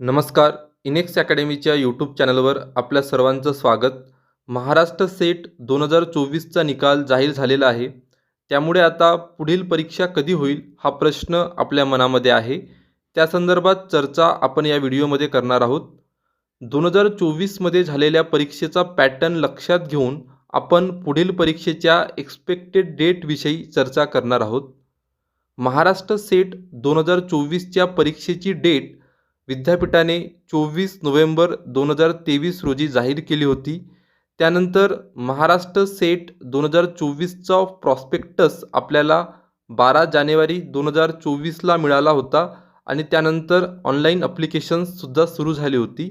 नमस्कार. इनेक्स अकॅडमीच्या यूट्यूब चॅनलवर आपल्या सर्वांचं स्वागत. महाराष्ट्र सेट दोन हजार चोवीसचा निकाल जाहीर झालेला आहे. त्यामुळे आता पुढील परीक्षा कधी होईल हा प्रश्न आपल्या मनामध्ये आहे. त्या संदर्भात चर्चा आपण या व्हिडिओमध्ये करणार आहोत. दोन हजार चोवीसमध्ये झालेल्या परीक्षेचा पॅटर्न लक्षात घेऊन आपण पुढील परीक्षेच्या एक्सपेक्टेड डेटविषयी चर्चा करणार आहोत. महाराष्ट्र सेट दोन हजार चोवीसच्या परीक्षेची डेट विद्यापीठाने चोवीस नोव्हेंबर दोन हजार तेवीस रोजी जाहीर केली होती. त्यानंतर महाराष्ट्र सेट दोन हजार चोवीसचा प्रॉस्पेक्टस आपल्याला बारा जानेवारी दोन हजार चोवीसला मिळाला होता आणि त्यानंतर ऑनलाईन अप्लिकेशन्ससुद्धा सुरू झाली होती.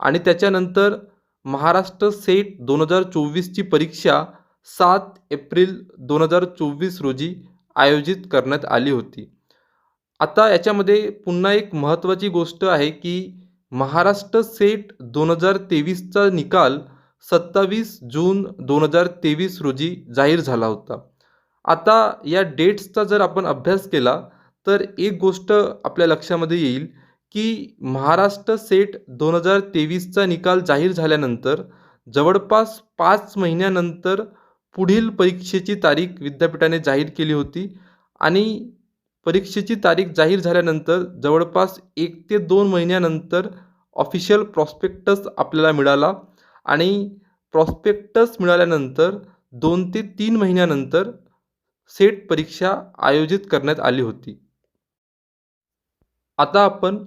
आणि त्याच्यानंतर महाराष्ट्र सेट दोन हजार चोवीसची परीक्षा सात एप्रिल दोन हजार चोवीस रोजी आयोजित करण्यात आली होती. आता याच्यामध्ये पुन्हा एक महत्त्वाची गोष्ट आहे की महाराष्ट्र सेट दोन हजार तेवीसचा निकाल सत्तावीस जून दोन हजार तेवीस रोजी जाहीर झाला होता. आता या डेट्सचा जर आपण अभ्यास केला तर एक गोष्ट आपल्या लक्षामध्ये येईल की महाराष्ट्र सेट दोन हजार तेवीसचा निकाल जाहीर झाल्यानंतर जवळपास पाच महिन्यानंतर पुढील परीक्षेची तारीख विद्यापीठाने जाहीर केली होती आणि परीक्षेची तारीख जाहीर झाल्यानंतर जवळपास एक ते दोन महिन्यानंतर ऑफिशियल प्रॉस्पेक्टस आपल्याला मिळाला आणि प्रॉस्पेक्टस मिळाल्यानंतर दोन ते तीन महिन्यानंतर सेट परीक्षा आयोजित करण्यात आली होती. आता आपण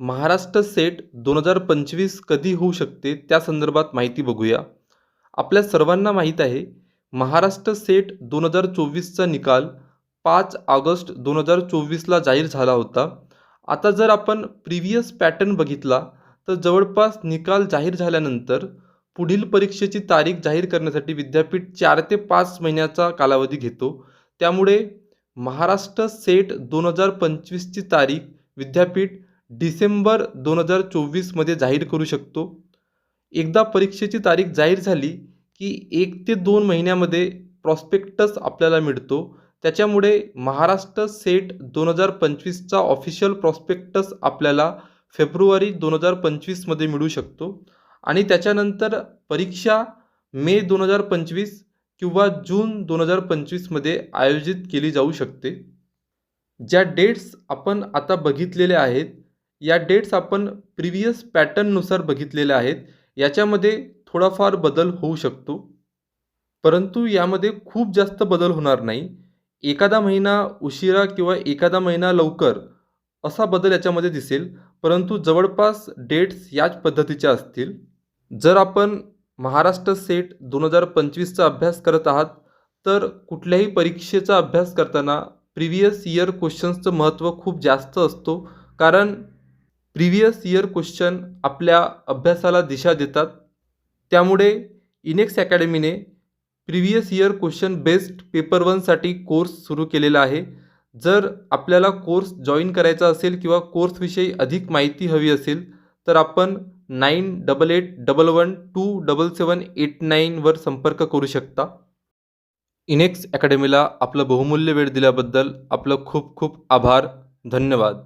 महाराष्ट्र सेट दोन हजार पंचवीस कधी होऊ शकते त्या संदर्भात माहिती बघूया. आपल्या सर्वांना माहीत आहे महाराष्ट्र सेट दोन हजार चोवीसचा निकाल पाच ऑगस्ट दोन हजार चोवीसला जाहीर झाला होता. आता जर आपण प्रिव्हियस पॅटर्न बघितला तर जवळपास निकाल जाहीर झाल्यानंतर पुढील परीक्षेची तारीख जाहीर करण्यासाठी विद्यापीठ चार ते पाच महिन्याचा कालावधी घेतो. त्यामुळे महाराष्ट्र सेट दोन हजार पंचवीसची तारीख विद्यापीठ डिसेंबर दोन हजार चोवीसमध्ये जाहीर करू शकतो. एकदा परीक्षेची तारीख जाहीर झाली की एक ते दोन महिन्यामध्ये प्रॉस्पेक्टस आपल्याला मिळतो. त्याच्यामुळे महाराष्ट्र सेट दोन हजार पंचवीसचा ऑफिशियल प्रॉस्पेक्टस आपल्याला फेब्रुवारी दोन हजार पंचवीसमध्ये मिळू शकतो. आणि त्याच्यानंतर परीक्षा मे दोन हजार पंचवीस किंवा जून दोन हजार पंचवीसमध्ये आयोजित केली जाऊ शकते. ज्या डेट्स आपण आता बघितलेल्या आहेत या डेट्स आपण प्रिव्हियस पॅटर्ननुसार बघितलेल्या आहेत याच्यामध्ये थोडाफार बदल होऊ शकतो. परंतु यामध्ये खूप जास्त बदल होणार नाही. एखादा महिना उशिरा किंवा एखादा महिना लवकर असा बदल याच्यामध्ये दिसेल परंतु जवळपास डेट्स याच पद्धतीच्या असतील. जर आपण महाराष्ट्र सेट दोन हजार पंचवीसचा अभ्यास करत आहात तर कुठल्याही परीक्षेचा अभ्यास करताना प्रिव्हियस इयर क्वेश्चन्सचं महत्त्व खूप जास्त असतो कारण प्रिव्हियस इयर क्वेश्चन आपल्या अभ्यासाला दिशा देतात. त्यामुळे इनेक्स अकॅडमीने previous year question based paper वनसाठी course सुरू केलेला आहे. जर आपल्याला कोर्स जॉईन करायचा असेल किंवा कोर्सविषयी अधिक माहिती हवी असेल तर आपण nine double eight double one two double seven eight नाईनवर संपर्क करू शकता. इनेक्स अकॅडमीला आपलं बहुमूल्य वेळ दिल्याबद्दल आपलं खूप खूप आभार. धन्यवाद.